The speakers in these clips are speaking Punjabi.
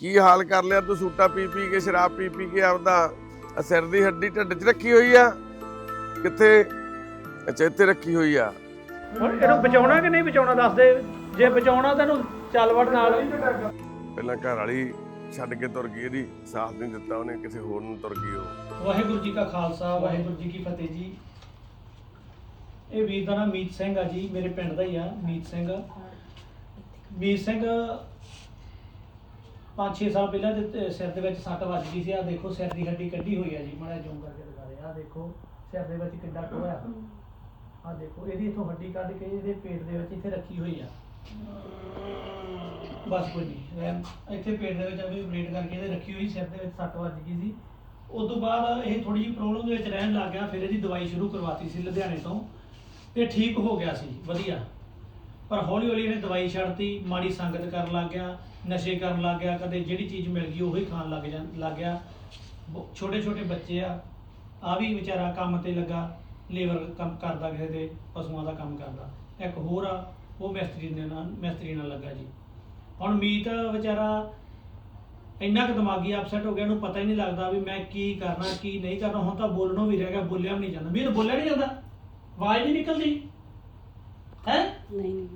ਕੀ ਹਾਲ ਕਰ ਲਿਆ ਤੂੰ ਸੂਟਾ ਪੀ ਪੀ ਕੇ ਸ਼ਰਾਬ ਪੀ ਪੀ ਕੇ ਆਪਦਾ ਸਿਰ ਦੀ ਹੱਡੀ ਢਿੱਡ 'ਚ ਰੱਖੀ ਹੋਈ ਆ? ਕਿੱਥੇ? ਅੱਛਾ ਇੱਥੇ ਰੱਖੀ ਹੋਈ ਆ। ਹੁਣ ਇਹਨੂੰ ਬਚਾਉਣਾ ਕਿ ਨਹੀਂ ਬਚਾਉਣਾ? ਦੱਸ ਦੇ। ਜੇ ਬਚਾਉਣਾ ਤਾਂ ਇਹਨੂੰ ਚੱਲ ਵੜ ਨਾਲ। ਪਹਿਲਾਂ ਘਰ ਵਾਲੀ ਛੱਡ ਕੇ ਤੁਰ ਗਈ ਇਹਦੀ ਸਾਥ ਨਹੀਂ ਦਿੱਤਾ ਉਹਨੇ ਕਿਸੇ ਹੋਰ ਨੂੰ ਤੁਰ ਗਈ ਉਹ। ਵਾਹਿਗੁਰੂ ਜੀ ਕਾ ਖਾਲਸਾ ਵਾਹਿਗੁਰੂ ਜੀ ਕੀ ਫਤਿਹ ਜੀ। ਇਹ ਵੀਰ ਦਾ ਨਾਮ ਮੀਤ ਸਿੰਘ ਆ ਜੀ ਮੇਰੇ ਪਿੰਡ ਦਾ ਹੀ ਆ ਮੀਤ ਸਿੰਘ। ਮੀਤ ਸਿੰਘ 5-6 ਸਾਲ ਪਹਿਲਾਂ ਤੇ ਸਿਰ ਦੇ ਵਿੱਚ ਸੱਟ ਵੱਜ ਗਈ ਸੀ। ਆ ਦੇਖੋ, ਸਿਰ ਦੀ ਹੱਡੀ ਕੱਢੀ ਹੋਈ ਆ ਜੀ, ਮਾੜਾ ਜੂਮ ਕਰਕੇ ਦਿਖਾ ਦੇ। ਆ ਦੇਖੋ, ਸਿਰ ਦੇ ਵਿੱਚ ਕਿੱਡਾ ਟੋਇਆ ਆ ਦੇਖੋ, ਇਹਦੀ ਇਥੋਂ ਹੱਡੀ ਕੱਢ ਕੇ ਇਹਦੇ ਪੇਟ ਦੇ ਵਿੱਚ ਇੱਥੇ ਰੱਖੀ ਹੋਈ ਆ। ਬਸ ਕੋਈ ਨਹੀਂ ਇੱਥੇ ਪੇਟ ਦੇ ਵਿੱਚ ਅਭੀ ਬਲੇਡ ਕਰਕੇ ਇਹਦੇ ਰੱਖੀ ਹੋਈ, ਸਿਰ ਦੇ ਵਿੱਚ ਸੱਟ ਵੱਜ ਗਈ ਸੀ। ਉਸ ਤੋਂ ਬਾਅਦ ਇਹ ਥੋੜੀ ਜਿਹੀ ਪ੍ਰੋਬਲਮ ਦੇ ਵਿੱਚ ਰਹਿਣ ਲੱਗ ਗਿਆ, ਫਿਰ ਇਹਦੀ ਦਵਾਈ ਸ਼ੁਰੂ ਕਰਵਾਤੀ ਸੀ ਲੁਧਿਆਣੇ ਤੋਂ। ਤੇ ਠੀਕ ਹੋ ਗਿਆ ਸੀ, ਵਧੀਆ। ਪਰ ਹੌਲੀ ਹੌਲੀ ਇਹਨੇ ਦਵਾਈ ਛੱਡਤੀ, ਮਾੜੀ ਸੰਗਤ ਕਰਨ ਲੱਗ ਗਿਆ, ਨਸ਼ੇ ਕਰਨ ਲੱਗ ਗਿਆ, ਕਦੇ ਜਿਹੜੀ ਚੀਜ਼ ਮਿਲ ਗਈ ਉਹੀ ਖਾਣ ਲੱਗ ਜਾਂ, ਲੱਗ ਗਿਆ। ਛੋਟੇ ਛੋਟੇ ਬੱਚੇ ਆ ਆ ਵੀ ਵਿਚਾਰਾ ਕੰਮ ਤੇ ਲੱਗਾ, ਲੇਬਰ ਕੰਮ ਕਰਦਾ ਕਿਸੇ ਦੇ, ਪਸ਼ੂਆਂ ਦਾ ਕੰਮ ਕਰਦਾ। ਇੱਕ ਹੋਰ ਆ, ਉਹ ਮਿਸਤਰੀ ਦੇ ਨਾਲ, ਮਿਸਤਰੀ ਨਾਲ ਲੱਗਾ ਜੀ। ਹੁਣ ਮੀਤ ਵਿਚਾਰਾ ਇੰਨਾ ਕੁ ਦਿਮਾਗੀ ਅਪਸੈਟ ਹੋ ਗਿਆ, ਉਹਨੂੰ ਪਤਾ ਹੀ ਨਹੀਂ ਲੱਗਦਾ ਵੀ ਮੈਂ ਕੀ ਕਰਨਾ, ਕੀ ਨਹੀਂ ਕਰਨਾ, ਹੁਣ ਤਾਂ ਬੋਲਣੋਂ ਵੀ ਰਹਿ ਗਿਆ, ਬੋਲਿਆ ਵੀ ਨਹੀਂ ਜਾਂਦਾ। ਮੀਤ ਬੋਲਿਆ ਨਹੀਂ ਜਾਂਦਾ। ਆਵਾਜ਼ ਨਹੀਂ ਨਿਕਲਦੀ। ਹੈ? ਨਹੀਂ ਨਹੀਂ।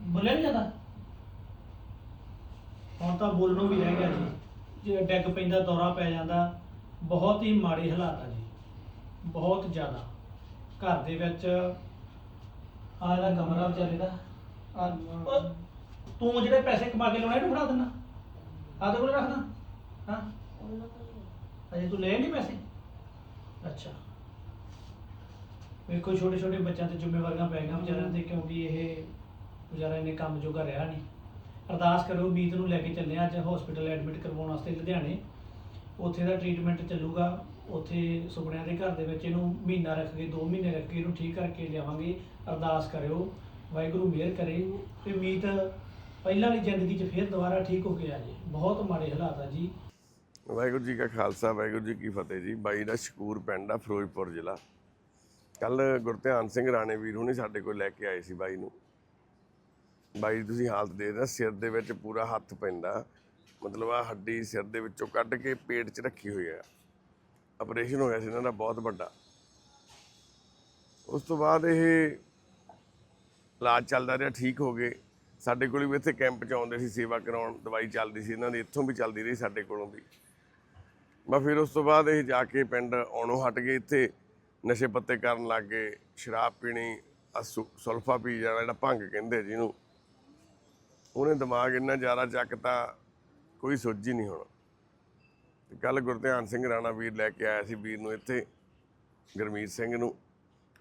ਬੋਲਿਆ ਨਹੀਂ ਜਾਂਦਾ? ਹੁਣ ਤਾਂ ਬੋਲਣੋਂ ਵੀ ਰਹਿ ਗਿਆ ਜੀ। ਜੇ ਡੈਗ ਪੈਂਦਾ ਦੌਰਾ ਪੈ ਜਾਂਦਾ ਬਹੁਤ ਹੀ ਮਾੜੇ ਹਾਲਾਤ ਆ ਜੀ। ਬਹੁਤ ਜ਼ਿਆਦਾ। ਘਰ ਦੇ ਵਿੱਚ ਆਹ ਇਹਦਾ ਕਮਰਾ ਵਿਚਾਰੇ ਦਾ ਆਹ, ਉਹ ਤੂੰ ਜਿਹੜੇ ਪੈਸੇ ਕਮਾ ਕੇ ਲਾਉਣੇ ਇਹਨੂੰ ਫੜਾ ਦਿੰਦਾ। ਆਹ ਤੇ ਕੋਲ ਰੱਖਦਾ। ਹਾਂ? ਅਜੇ ਤੂੰ ਲੈ ਨਹੀਂ ਪੈਸੇ? ਅੱਛਾ। ਵੇਖੋ ਛੋਟੇ ਛੋਟੇ ਬੱਚਿਆਂ ਤੇ ਜ਼ਿੰਮੇਵਾਰੀਆਂ ਪੈ ਗਈਆਂ ਵਿਚਾਰਿਆਂ ਤੇ, ਕਿਉਂਕਿ ਇਹ ਵਿਚਾਰਾ ਇਹਨੇ ਕੰਮ ਜੋਗਾ ਰਿਹਾ ਨਹੀਂ। ਅਰਦਾਸ ਕਰੋ, ਮੀਤ ਨੂੰ ਲੈ ਕੇ ਚੱਲੇ ਅੱਜ ਹਸਪੀਟਲ ਐਡਮਿਟ ਕਰਵਾਉਣ ਵਾਸਤੇ ਲੁਧਿਆਣੇ। ਉੱਥੇ ਦਾ ਟ੍ਰੀਟਮੈਂਟ ਚੱਲੂਗਾ। ਉੱਥੇ ਸੁਪਨਿਆਂ ਦੇ ਘਰ ਦੇ ਵਿੱਚ ਇਹਨੂੰ ਮਹੀਨਾ ਰੱਖ ਕੇ 2 ਮਹੀਨੇ ਰੱਖ ਕੇ ਇਹਨੂੰ ਠੀਕ ਕਰਕੇ ਲਿਆਵਾਂਗੇ। ਅਰਦਾਸ ਕਰਿਓ, ਵਾਹਿਗੁਰੂ ਮਿਹਰ ਕਰੇ। ਤੇ ਮੀਤ ਪਹਿਲਾਂ ਵਾਲੀ ਜ਼ਿੰਦਗੀ 'ਚ ਫਿਰ ਦੁਬਾਰਾ ਠੀਕ ਹੋ ਕੇ ਆ ਜੇ। ਬਹੁਤ ਮਾੜੇ ਹਾਲਾਤ ਆ ਜੀ। ਵਾਹਿਗੁਰੂ ਜੀ ਕਾ ਖਾਲਸਾ, ਵਾਹਿਗੁਰੂ ਜੀ ਕੀ ਫਤਿਹ ਜੀ। ਬਾਈ ਦਾ ਸ਼ਕੂਰ ਪਿੰਡ ਆ, ਫਿਰੋਜ਼ਪੁਰ ਜ਼ਿਲ੍ਹਾ। ਕੱਲ ਗੁਰਧਿਆਨ ਸਿੰਘ ਰਾਣੇ ਵੀਰ ਹੁਣੇ ਸਾਡੇ ਕੋਲ ਲੈ ਕੇ ਆਏ ਸੀ ਬਾਈ ਨੂੰ। ਬਾਈ ਦੀ ਤੁਸੀਂ ਹਾਲਤ ਦੇਖਦੇ ਸਿਰ ਦੇ ਵਿੱਚ ਪੂਰਾ ਹੱਥ ਪੈਂਦਾ। ਮਤਲਬ ਆ ਹੱਡੀ ਸਿਰ ਦੇ ਵਿੱਚੋਂ ਕੱਢ ਕੇ ਪੇਟ 'ਚ ਰੱਖੀ ਹੋਈ ਆ। ਆਪਰੇਸ਼ਨ ਹੋਇਆ ਸੀ ਇਹਨਾਂ ਦਾ, ਬਹੁਤ ਵੱਡਾ। ਉਸ ਤੋਂ ਬਾਅਦ ਇਹ ਇਲਾਜ ਚੱਲਦਾ ਰਿਹਾ, ਠੀਕ ਹੋ ਗਏ। ਸਾਡੇ ਕੋਲ ਵੀ ਇੱਥੇ ਕੈਂਪ 'ਚ ਆਉਂਦੇ ਸੀ, ਸੇਵਾ ਕਰਾਉਣ, ਦਵਾਈ ਚੱਲਦੀ ਸੀ ਇਹਨਾਂ ਦੀ, ਇੱਥੋਂ ਵੀ ਚੱਲਦੀ ਰਹੀ ਸਾਡੇ ਕੋਲੋਂ ਵੀ। ਮੈਂ ਫਿਰ ਉਸ ਤੋਂ ਬਾਅਦ ਇਹ ਜਾ ਕੇ ਪਿੰਡ ਆਉਣੋਂ ਹਟ ਗਏ ਇੱਥੇ। ਨਸ਼ੇ ਪੱਤੇ ਕਰਨ ਲੱਗ ਗਏ, ਸ਼ਰਾਬ ਪੀਣੀ, ਆਹ ਸੁ- ਸੁਲਫਾ ਪੀ ਜਾਣਾ, ਜਿਹੜਾ ਭੰਗ ਕਹਿੰਦੇ ਜਿਹਨੂੰ। ਉਹਨੇ ਦਿਮਾਗ ਇੰਨਾ ਜ਼ਿਆਦਾ ਚੱਕਤਾ, ਕੋਈ ਸੁੱਝ ਹੀ ਨਹੀਂ ਹੁਣ। ਤੇ ਕੱਲ ਗੁਰਧਿਆਨ ਸਿੰਘ ਰਾਣਾ ਵੀਰ ਲੈ ਕੇ ਆਇਆ ਸੀ ਵੀਰ ਨੂੰ ਇੱਥੇ, ਗੁਰਮੀਤ ਸਿੰਘ ਨੂੰ।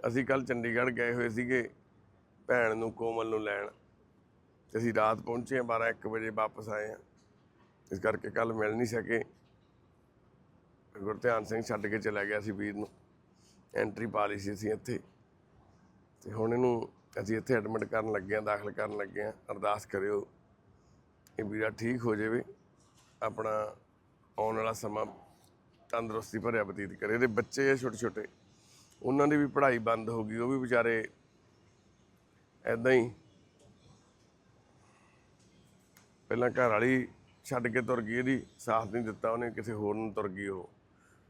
ਅਸੀਂ ਕੱਲ ਚੰਡੀਗੜ੍ਹ ਗਏ ਹੋਏ ਸੀਗੇ, ਭੈਣ ਨੂੰ ਕੋਮਲ ਨੂੰ ਲੈਣ। ਤੇ ਅਸੀਂ ਰਾਤ ਪਹੁੰਚੇ ਹਾਂ 12 1 ਵਜੇ ਵਾਪਸ ਆਏ ਹਾਂ। ਇਸ ਕਰਕੇ ਕੱਲ ਮਿਲ ਨਹੀਂ ਸਕੇ। ਗੁਰਧਿਆਨ ਸਿੰਘ ਛੱਡ ਕੇ ਚਲਾ ਗਿਆ ਸੀ ਵੀਰ ਨੂੰ। ਐਂਟਰੀ ਪਾ ਲਈ ਸੀ ਅਸੀਂ ਇੱਥੇ। ਤੇ ਹੁਣ ਇਹਨੂੰ ਅਸੀਂ ਇੱਥੇ ਐਡਮਿਟ ਕਰਨ ਲੱਗੇ ਹਾਂ, ਦਾਖਲ ਕਰਨ ਲੱਗੇ ਹਾਂ। ਅਰਦਾਸ ਕਰਿਓ ਇਹ ਵੀਰਾ ਠੀਕ ਹੋ ਜਾਵੇ, ਆਪਣਾ ਆਉਣ ਵਾਲਾ ਸਮਾਂ ਤੰਦਰੁਸਤੀ ਭਰਿਆ ਬਤੀਤ ਕਰੇ। ਇਹਦੇ ਬੱਚੇ ਆ ਛੋਟੇ ਛੋਟੇ, ਉਹਨਾਂ ਦੀ ਵੀ ਪੜ੍ਹਾਈ ਬੰਦ ਹੋ ਗਈ, ਉਹ ਵੀ ਵਿਚਾਰੇ ਐਦਾਂ ਹੀ ਪਹਿਲਾਂ ਘਰ ਵਾਲੀ ਛੱਡ ਕੇ ਤੁਰ ਗਈ, ਇਹਦੀ ਸਾਥ ਨਹੀਂ ਦਿੱਤਾ, ਉਹਨੇ ਕਿਸੇ ਹੋਰ ਨੂੰ ਤੁਰ ਗਈ ਉਹ।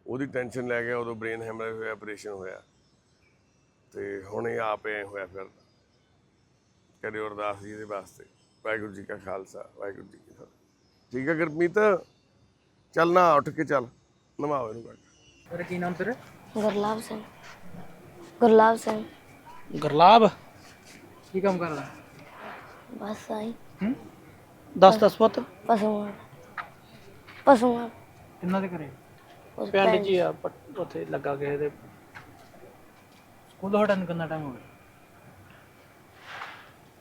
ਉਹਦੀ ਟੈਨਸ਼ਨ ਲੈ ਗਿਆ ਉਦੋਂ ਬ੍ਰੇਨ ਹੈਮਰੇਜ ਹੋਇਆ ਆਪਰੇਸ਼ਨ ਹੋਇਆ। ਤੇ ਹੁਣ ਇਹ ਆਪ ਐ ਹੋਇਆ ਫਿਰ। ਕਰਿਓ ਅਰਦਾਸ ਜੀ ਦੇ ਵਾਸਤੇ। ਵਾਹਿਗੁਰੂ ਜੀ ਕਾ ਖਾਲਸਾ ਵਾਹਿਗੁਰੂ ਜੀ ਕੀ ਫਤਿਹ। ਠੀਕ ਹੈ ਗੁਰਮੀਤ? ਚੱਲ ਨਾ ਉੱਠ ਕੇ ਚੱਲ। ਨਵਾਓ ਇਹਨੂੰ ਬੈਠ ਤੇਰਾ ਕੀ ਨਾਮ ਤੇਰਾ? ਗੁਰਲਾਬ ਸਿੰਘ। ਗੁਰਲਾਬ ਸਿੰਘ। ਗੁਰਲਾਬ? ਕੀ ਕੰਮ ਕਰਦਾ? ਬਸ ਆਈ ਹੂੰ? ਦੱਸ ਦੱਸ ਪੁੱਤ। ਪਸ਼ੂਆਂ ਪਸ਼ੂਆਂ ਕਿੰਨਾ ਦੇ ਘਰੇ? ਉਸ ਪਿੰਡ ਜੀ ਆ ਪਟ- ਉੱਥੇ ਲੱਗਾ ਕਿਸੇ ਦੇ। ਸਕੂਲ ਹਟਣ ਕਿੰਨਾ ਟਾਈਮ ਹੋ ਗਿਆ?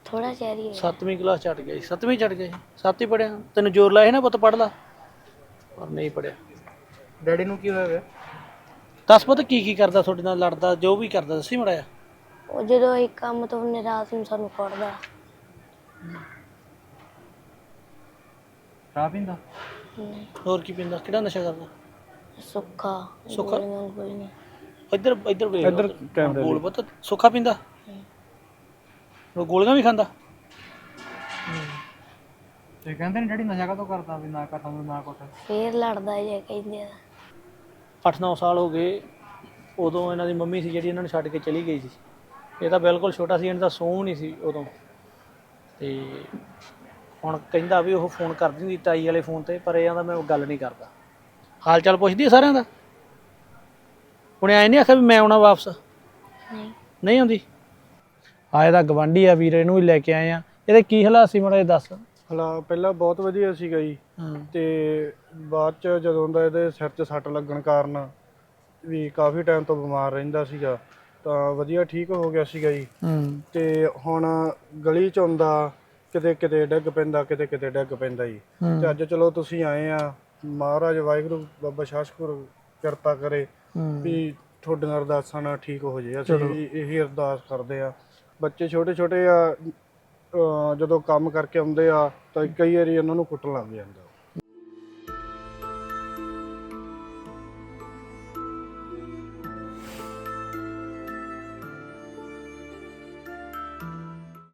ਥੋੜਾ ਚੈਰੀ ਹੈ 7ਵੀਂ ਕਲਾਸ ਚੜ ਗਿਆ ਸੀ। 7ਵੀਂ ਚੜ ਗਿਆ ਸੀ? 7 ਹੀ ਪੜਿਆ ਤੈਨੂੰ ਜ਼ੋਰ ਲਾਇਆ ਸੀ ਨਾ ਪੁੱਤ ਪੜ ਲਾ ਪਰ ਨਹੀਂ ਪੜਿਆ ਡੈਡੀ ਨੂੰ ਕੀ ਹੋਇਆ ਵੇ ਦੱਸ ਪੁੱਤ ਕੀ ਕੀ ਕਰਦਾ ਤੁਹਾਡੇ ਨਾਲ? ਲੜਦਾ ਜੋ ਵੀ ਕਰਦਾ ਦੱਸੀ ਮੜਾਇਆ ਉਹ ਜਦੋਂ ਇੱਕ ਕੰਮ ਤੋਂ ਉਹਨੇ ਰਾਤ ਨੂੰ ਸਾਨੂੰ ਕੁੱਟਦਾ ਸ਼ਰਾਬ ਪੀਂਦਾ? ਹੋਰ ਕੀ ਪੀਂਦਾ? ਕਿਹੜਾ ਨਸ਼ਾ ਕਰਦਾ? ਸੁੱਖਾ ਸੁੱਖਾ? ਗੋਲੀਆਂ ਕੋਈ ਨਹੀਂ ਇੱਧਰ ਇੱਧਰ ਵੇਖ ਇੱਧਰ। ਕੈਮਰੇ ਬੋਲ ਪੁੱਤ ਸੁੱਖਾ ਪੀਂਦਾ? ਉਹ ਗੋਲੀਆਂ ਵੀ ਖਾਂਦਾ? ਤੇ ਕਹਿੰਦੇ ਨੇ ਡੈਡੀ ਨਸ਼ਾ ਕਾਹਤੋਂ ਕਰਦਾ ਵੀ ਨਾ ਕਰ ਸਾਨੂੰ ਨਾ ਕੁੱਟ ਫੇਰ ਲੜਦਾ ਜੇ ਕਹਿੰਦੇ ਆ। 8-9 ਸਾਲ ਹੋ ਗਏ ਉਦੋਂ ਇਹਨਾਂ ਦੀ ਮੰਮੀ ਸੀ ਜਿਹੜੀ ਇਹਨਾਂ ਨੂੰ ਛੱਡ ਕੇ ਚਲੀ ਗਈ ਸੀ। ਇਹ ਤਾਂ ਬਿਲਕੁਲ ਛੋਟਾ ਸੀ ਇਹਨਾਂ ਦਾ ਸੂਹ ਨਹੀਂ ਸੀ ਉਦੋਂ। ਤੇ ਹੁਣ ਕਹਿੰਦਾ ਵੀ ਉਹ ਫੋਨ ਕਰ ਦਿੰਦੀ ਤਾਈ ਵਾਲੇ ਫੋਨ ਤੇ ਪਰ ਇਹ ਆਂਦਾ ਮੈਂ ਉਹ ਗੱਲ ਨਹੀਂ ਕਰਦਾ। ਹਾਲ ਚਾਲ ਪੁੱਛਦੀ ਆ ਸਾਰਿਆਂ ਦਾ? ਉਹਨੇ ਐ ਨਹੀਂ ਆਖਿਆ ਵੀ ਮੈਂ ਆਉਣਾ ਵਾਪਸ? ਨਹੀਂ। ਨਹੀਂ ਆਉਂਦੀ? ਆ ਇਹਦਾ ਗਵਾਂਢੀ ਆ ਵੀਰ ਇਹਨੂੰ ਵੀ ਲੈ ਕੇ ਆਏ ਆ। ਇਹਦੇ ਕੀ ਹਾਲਾਤ ਸੀ ਮੜਾ ਦੱਸ? ਹਲਾ ਪਹਿਲਾਂ ਬਹੁਤ ਵਧੀਆ ਸੀਗਾ ਜੀ। ਹਾਂ। ਤੇ ਬਾਅਦ ਚ ਜਦੋਂ ਦਾ ਇਹਦੇ ਸਿਰ 'ਚ ਸੱਟ ਲੱਗਣ ਕਾਰਨ ਵੀ ਕਾਫੀ ਟਾਈਮ ਤੋਂ ਬਿਮਾਰ ਰਹਿੰਦਾ ਸੀਗਾ ਤਾਂ ਵਧੀਆ ਠੀਕ ਹੋ ਗਿਆ ਸੀਗਾ ਜੀ। ਹੂੰ। ਤੇ ਹੁਣ ਗਲੀ 'ਚ ਆਉਂਦਾ ਕਿਤੇ ਕਿਤੇ ਡਿੱਗ ਪੈਂਦਾ ਕਿਤੇ ਕਿਤੇ ਡਿੱਗ ਪੈਂਦਾ ਜੀ। ਤੇ ਅੱਜ ਚਲੋ ਤੁਸੀਂ ਆਏ ਆ ਮਹਾਰਾਜ ਵਾਹਿਗੁਰੂ ਬਾਬਾ ਸ਼ਾਸਪੁਰ ਕਿਰਪਾ ਕਰੇ ਵੀ ਤੁਹਾਡੀਆਂ ਅਰਦਾਸਾਂ ਨਾਲ ਠੀਕ ਹੋ ਜਾਏ। ਅਸੀਂ ਇਹੀ ਅਰਦਾਸ ਕਰਦੇ ਆ ਬੱਚੇ ਛੋਟੇ ਛੋਟੇ ਆ ਜਦੋਂ ਕੰਮ ਕਰਕੇ ਆਉਂਦੇ ਆ ਤਾਂ ਕਈ ਵਾਰੀ ਇਹਨਾਂ ਨੂੰ ਕੁੱਟਣ ਲੱਗ ਜਾਂਦਾ।